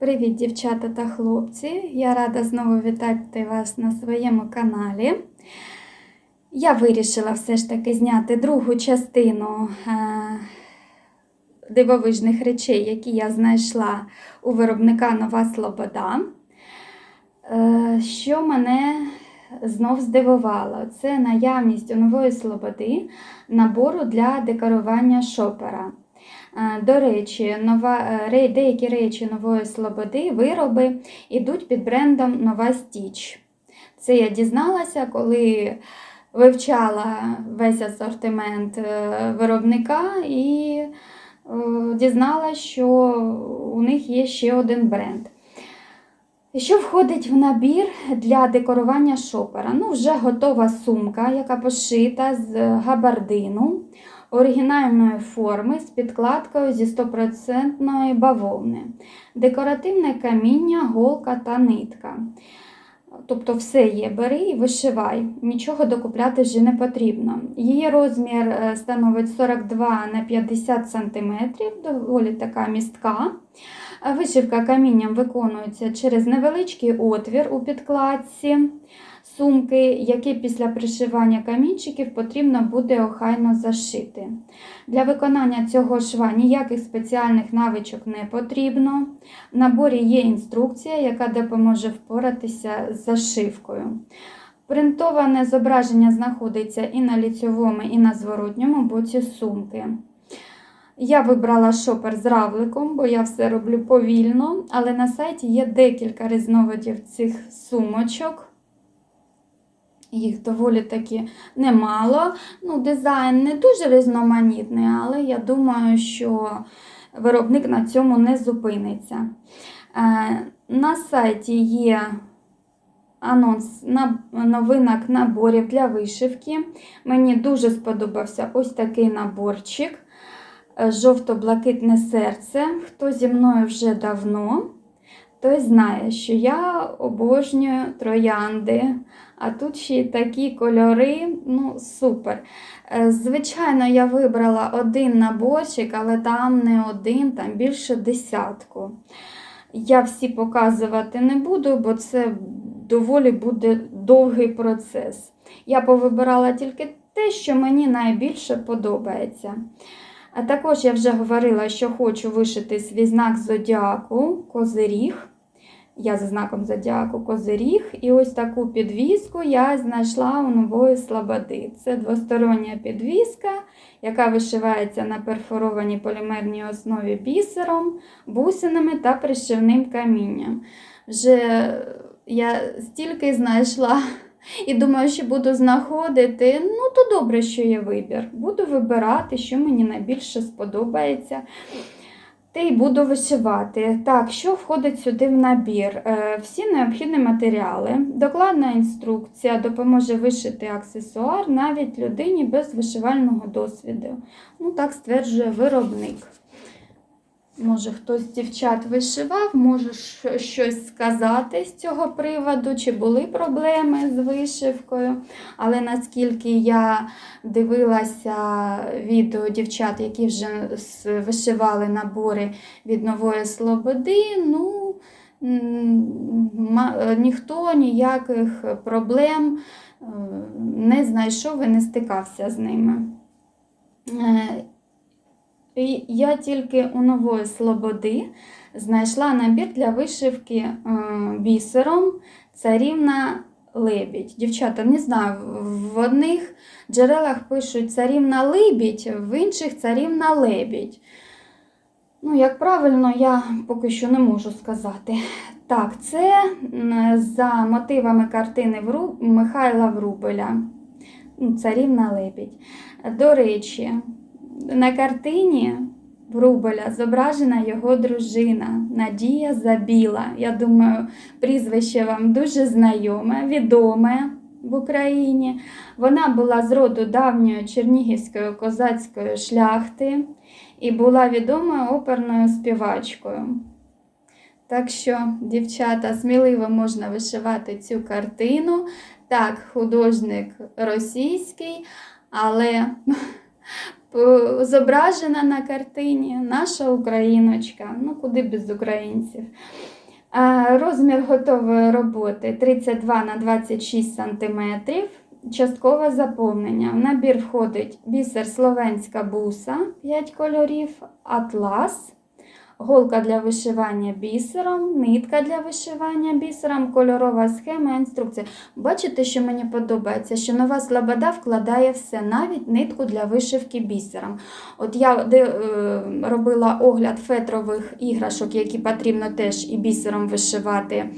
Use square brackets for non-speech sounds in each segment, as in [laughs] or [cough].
Привіт, дівчата та хлопці! Я рада знову вітати вас на своєму каналі. Я вирішила все ж таки зняти другу частину е, дивовижних речей, які я знайшла у виробника Нова Слобода. Е, Що мене знов здивувало, це наявність у нової слободи набору для декорування шопера. Е, До речі, нова, е, деякі речі нової слободи, вироби йдуть під брендом Нова Стіч. Це я дізналася, коли вивчала весь асортимент е, виробника і дізналася, що у них є ще один бренд. Що входить в набір для декорування шопера? Ну, вже готова сумка, яка пошита з габардину оригінальної форми з підкладкою зі 100% бавовни, декоративне каміння, голка та нитка. Тобто все є, бери і вишивай, нічого докупляти вже не потрібно. Її розмір е, становить 42 на 50 см, доволі така містка. Вишивка камінням виконується через невеличкий отвір у підкладці сумки, який після пришивання камінчиків потрібно буде охайно зашити. Для виконання цього шва ніяких спеціальних навичок не потрібно. В наборі є інструкція, яка допоможе впоратися з зашивкою. Принтоване зображення знаходиться і на ліцьовому, і на зворотньому боці сумки. Я вибрала шопер з равликом, бо я все роблю повільно, але на сайті є декілька різновидів цих сумочок. Їх доволі таки немало. Ну, дизайн не дуже різноманітний, але я думаю, що виробник на цьому не зупиниться. Е, На сайті є анонс на новинок наборів для вишивки. Мені дуже сподобався ось такий наборчик. е, Жовто-блакитне серце. Хто зі мною вже давно, той знає, що я обожнюю троянди. А тут ще й такі кольори, ну супер. Е, Звичайно, я вибрала один наборчик, але там не один, там більше десятку. Я всі показувати не буду, бо це доволі буде довгий процес. Я повибирала тільки те, що мені найбільше подобається. А також я вже говорила, що хочу вишити свій знак зодіаку, козиріг. Я за знаком зодіаку Козиріг. І ось таку підвіску я знайшла у нової слободи. Це двостороння підвіска, яка вишивається на перфорованій полімерній основі бісером, бусинами та пришивним камінням. Вже я стільки знайшла. І думаю, що буду знаходити. Ну, то добре, що є вибір. Буду вибирати, що мені найбільше сподобається. Й буду вишивати. Так, що входить сюди в набір? Е, Всі необхідні матеріали. Докладна інструкція допоможе вишити аксесуар навіть людині без вишивального досвіду. Ну, так стверджує виробник. Може, хтось з дівчат вишивав, може щось сказати з цього приводу, чи були проблеми з вишивкою. Але наскільки я дивилася відео дівчат, які вже вишивали набори від Нової Слободи, ну е, ніхто ніяких проблем е, не знайшов і не стикався з ними. Я тільки у Нової Слободи знайшла набір для вишивки е, бісером царівна лебідь. Дівчата, не знаю, в одних джерелах пишуть царівна лебідь, в інших царівна лебідь. Ну, як правильно, я поки що не можу сказати. Так, це за мотивами картини Михайла Врубеля. Царівна лебідь. До речі, на картині Врубеля зображена його дружина Надія Забіла. Я думаю, прізвище вам дуже знайоме, відоме в Україні. Вона була з роду давньої чернігівської козацької шляхти і була відомою оперною співачкою. Так що, дівчата, сміливо можна вишивати цю картину. Так, художник російський, але Зображена на картині наша україночка, ну куди без українців. Е, Розмір готової роботи 32 на 26 см. Часткове заповнення. В набір входить бісер словенська буса 5 кольорів, атлас, голка для вишивання бісером, нитка для вишивання бісером, кольорова схема, інструкція. Бачите, що мені подобається, що нова слобода вкладає все, навіть нитку для вишивки бісером. От я де, е, робила огляд фетрових іграшок, які потрібно теж і бісером вишивати.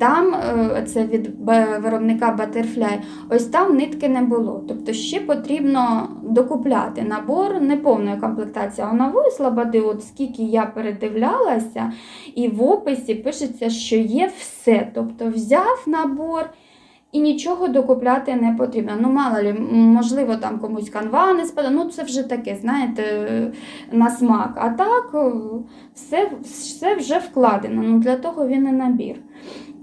Там е, це від виробника Butterfly, ось там нитки не було. Тобто ще потрібно докупляти набор неповної комплектації. А нової слободи, от скільки я передивлялася, і в описі пишеться, що є все. Тобто взяв набор. І нічого докупляти не потрібно. Ну, мало лі, можливо, там комусь канва не спада. Ну, це вже таке, знаєте, на смак. А так, е, все, все вже вкладено. Ну, для того він і набір.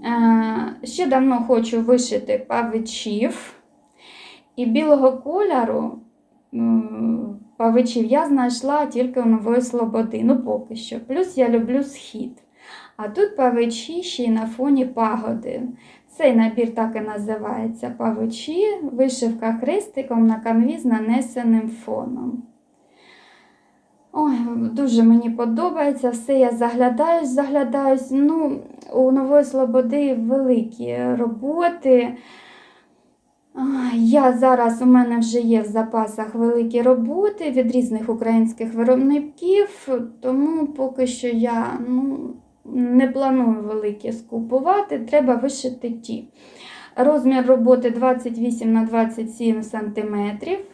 Е, ще давно хочу вишити павичів. І білого кольору павичів я знайшла тільки у Нової Слободи. Ну, поки що. Плюс я люблю схід. А тут павичі ще й на фоні пагоди. Цей набір так і називається павичі, вишивка хрестиком на канві з нанесеним фоном. Ой, дуже мені подобається все. Я заглядаюсь, заглядаюсь. Ну, у Нової Слободи великі роботи. Я зараз у мене вже є в запасах великі роботи від різних українських виробників, тому поки що я ну, не планую великі скупувати, треба вишити ті. Розмір роботи 28 на 27 см,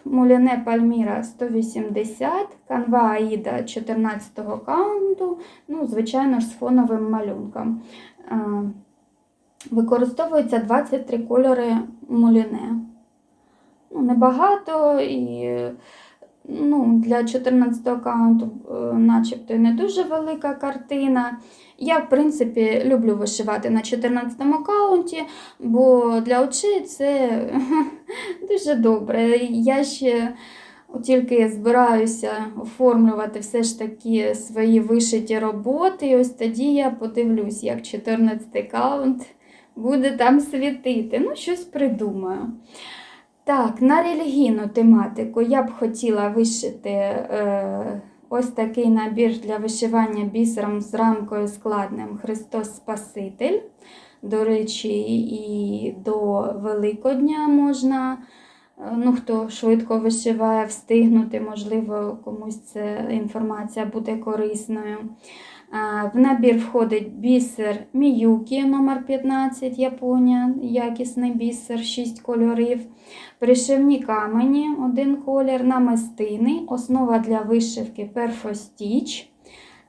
муляне Пальміра 180, канва Аїда 14 каунту, ну, звичайно ж, з фоновим малюнком. Е, Використовується 23 кольори муліне. Ну, небагато і ну, для 14 аккаунту е, начебто не дуже велика картина. Я, в принципі, люблю вишивати на 14 аккаунті, бо для очей це [laughs] дуже добре. Я ще тільки збираюся оформлювати все ж таки свої вишиті роботи. І ось тоді я подивлюсь, як 14 аккаунт буде там світити. Ну, щось придумаю. Так, на релігійну тематику я б хотіла вишити е, ось такий набір для вишивання бісером з рамкою складним Христос Спаситель. До речі, і до Великодня можна, е, ну, хто швидко вишиває, встигнути, можливо, комусь ця інформація буде корисною. В набір входить бісер Міюкі номер 15 Японія, якісний бісер, 6 кольорів. Пришивні камені, один колір, намистини, основа для вишивки перфостіч.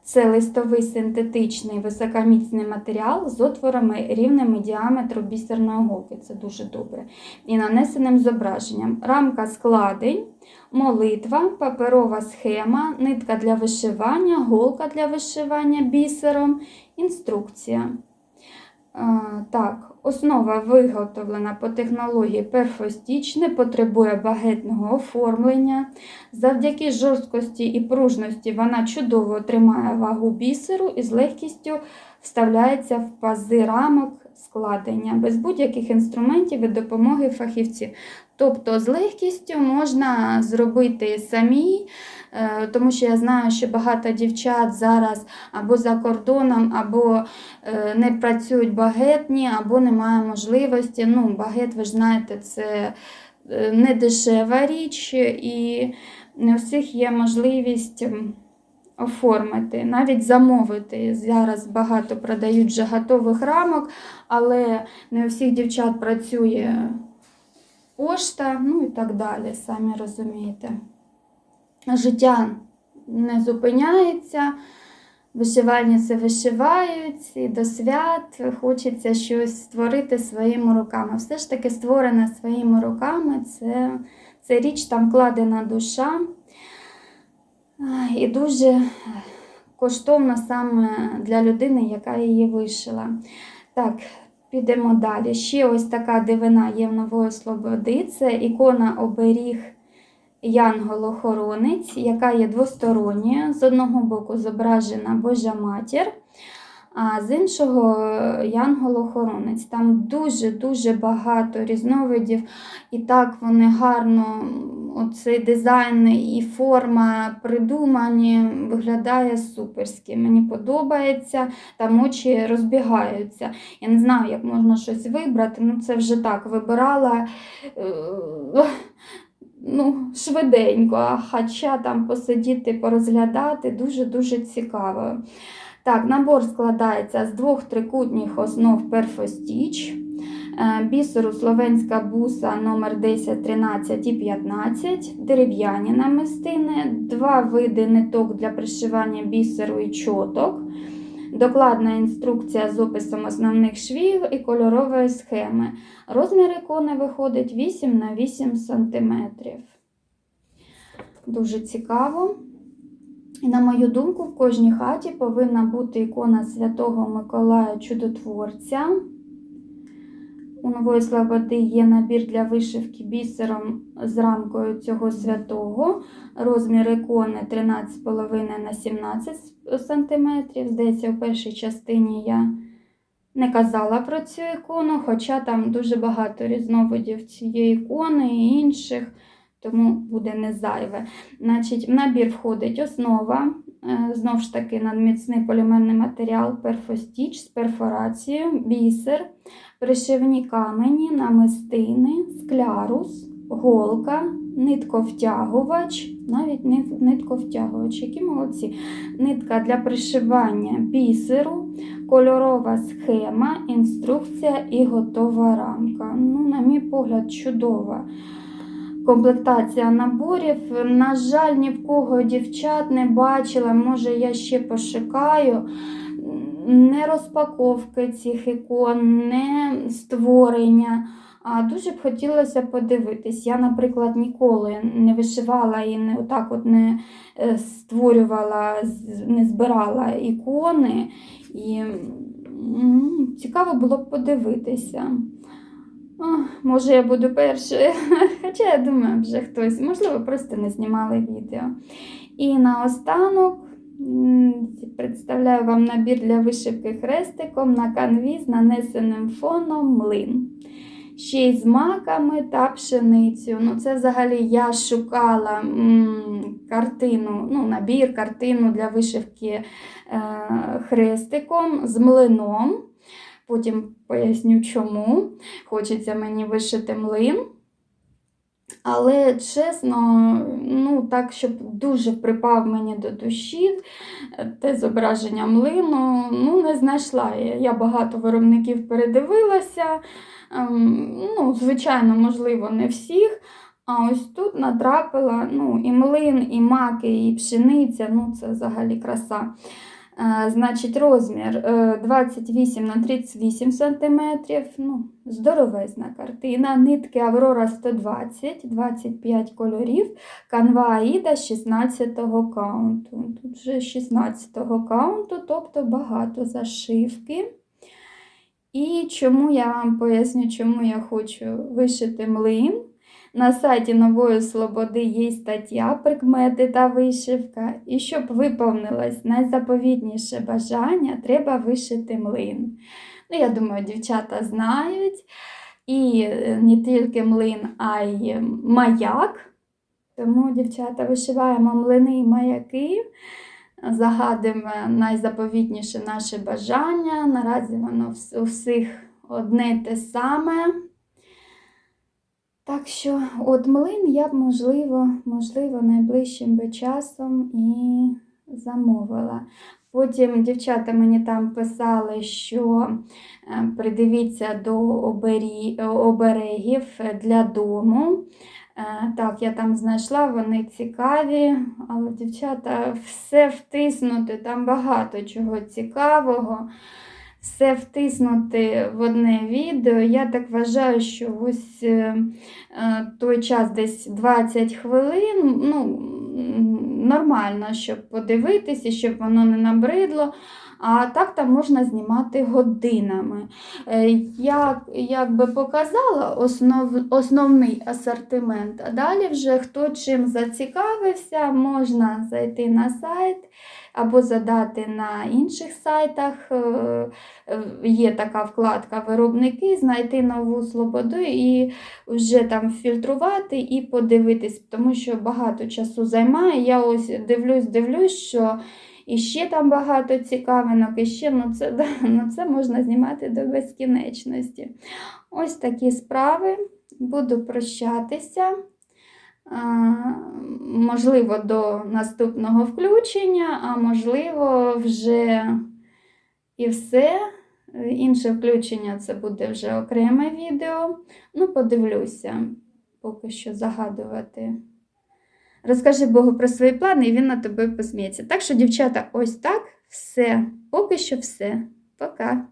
Це листовий синтетичний високоміцний матеріал з отворами рівними діаметру бісерної голки. Це дуже добре. І нанесеним зображенням. Рамка складень, молитва, паперова схема, нитка для вишивання, голка для вишивання бісером, інструкція. Так, основа виготовлена по технології перфостіч, не потребує багетного оформлення. Завдяки жорсткості і пружності вона чудово тримає вагу бісеру і з легкістю вставляється в пази рамок складення без будь-яких інструментів і допомоги фахівців. Тобто з легкістю можна зробити самі, е, тому що я знаю, що багато дівчат зараз або за кордоном, або е, не працюють багетні, або немає можливості. Ну, багет, ви ж знаєте, це е, не дешева річ, і не у всіх є можливість оформити, навіть замовити. Зараз багато продають вже готових рамок, але не у всіх дівчат працює пошта, ну і так далі, самі розумієте. Життя не зупиняється, вишивальниці вишивають, і до свят хочеться щось створити своїми руками. Все ж таки створене своїми руками це, це річ, там вкладена душа. І дуже коштовна саме для людини, яка її вишила. Так, підемо далі. Ще ось така дивина є в Нової Слободи. Це ікона оберіг янгол-охоронець, яка є двосторонньою. З одного боку зображена Божа матір, а з іншого янгол-охоронець. Там дуже-дуже багато різновидів, і так вони гарно, оцей дизайн і форма придумані, виглядає суперськи. Мені подобається, там очі розбігаються. Я не знаю, як можна щось вибрати. Ну, це вже так вибирала. е, Ну, швиденько, а хоча там посидіти, порозглядати дуже-дуже цікаво. Так, набор складається з двох трикутніх основ перфостіч, бісеру словенська буса номер 10, 13 і 15, дерев'яні намистини, два види ниток для пришивання бісеру і чоток, докладна інструкція з описом основних швів і кольорової схеми. Розмір ікони виходить 8 на 8 см. Дуже цікаво. І на мою думку, в кожній хаті повинна бути ікона Святого Миколая Чудотворця. У Нової Слободи є набір для вишивки бісером з рамкою цього святого. Розмір ікони 13,5 на 17 см. Здається, у першій частині я не казала про цю ікону, хоча там дуже багато різновидів цієї ікони і інших тому буде не зайве. Значить, В набір входить основа, знову ж таки, надміцний полімерний матеріал, перфостіч з перфорацією, бісер, пришивні камені, намистини, склярус, голка, нитковтягувач, навіть нитковтягувач, які молодці. Нитка для пришивання бісеру, кольорова схема, інструкція і готова рамка. Ну, На мій погляд, чудова комплектація наборів. На жаль, ні в кого дівчат не бачила, може я ще пошукаю. Не розпаковки цих ікон, не створення. А дуже б хотілося подивитись. Я, наприклад, ніколи не вишивала і не отак от не е, створювала, не збирала ікони. І цікаво було б подивитися. Може, я буду першою. [laughs] Хоча я думаю, вже хтось, можливо, просто не знімали відео. І наостанок представляю вам набір для вишивки хрестиком на канві з нанесеним фоном млин. Ще й з маками та пшеницею. Ну, це взагалі я шукала м, картину, ну, набір, картину для вишивки е, хрестиком з млином. Потім поясню, чому. Хочеться мені вишити млин. Але чесно, ну так, щоб дуже припав мені до душі те зображення млину, ну не знайшла я. Я багато виробників передивилася. Ем, Ну, звичайно, можливо, не всіх. А ось тут натрапила ну, і млин, і маки, і пшениця. Ну, це взагалі краса. Е, Значить, розмір е, 28 на 38 см. Ну, здоровезна картина. Нитки Аврора 120, 25 кольорів. Канва Аїда 16 каунту. Тут вже 16 го каунту, тобто багато зашивки. І чому я вам поясню, чому я хочу вишити млин. На сайті Нової Слободи є стаття прикмети та вишивка. І щоб виповнилось найзаповітніше бажання, треба вишити млин. Ну, я думаю, дівчата знають. І е, не тільки млин, а й маяк. Тому, дівчата, вишиваємо млини і маяки, загадуємо найзаповітніше наше бажання. Наразі воно у всіх одне те саме. Так що, от млин я б, можливо, можливо, найближчим би часом і замовила. Потім дівчата мені там писали, що е, придивіться до оберегів для дому. Е, Так, я там знайшла, вони цікаві, але дівчата все втиснути, там багато чого цікавого. Все втиснути в одне відео. Я так вважаю, що ось е, е, той час десь 20 хвилин. Ну, нормально, щоб подивитися, щоб воно не набридло. А так там можна знімати годинами. Е, Як, як би показала основ, основний асортимент, а далі вже хто чим зацікавився, можна зайти на сайт або задати на інших сайтах. Е, е, Є така вкладка виробники, знайти нову слободу і вже там фільтрувати і подивитись, тому що багато часу займає. Я ось дивлюсь, дивлюсь, що і ще там багато цікавинок, і ще ну це, ну це можна знімати до безкінечності. Ось такі справи. Буду прощатися. Можливо, до наступного включення, а можливо, вже і все. Інше включення це буде вже окреме відео. Ну, подивлюся, поки що загадувати. Розкажи Богу про свої плани, і він на тебе посміється. Так що, дівчата, ось так все. Поки що все. Пока.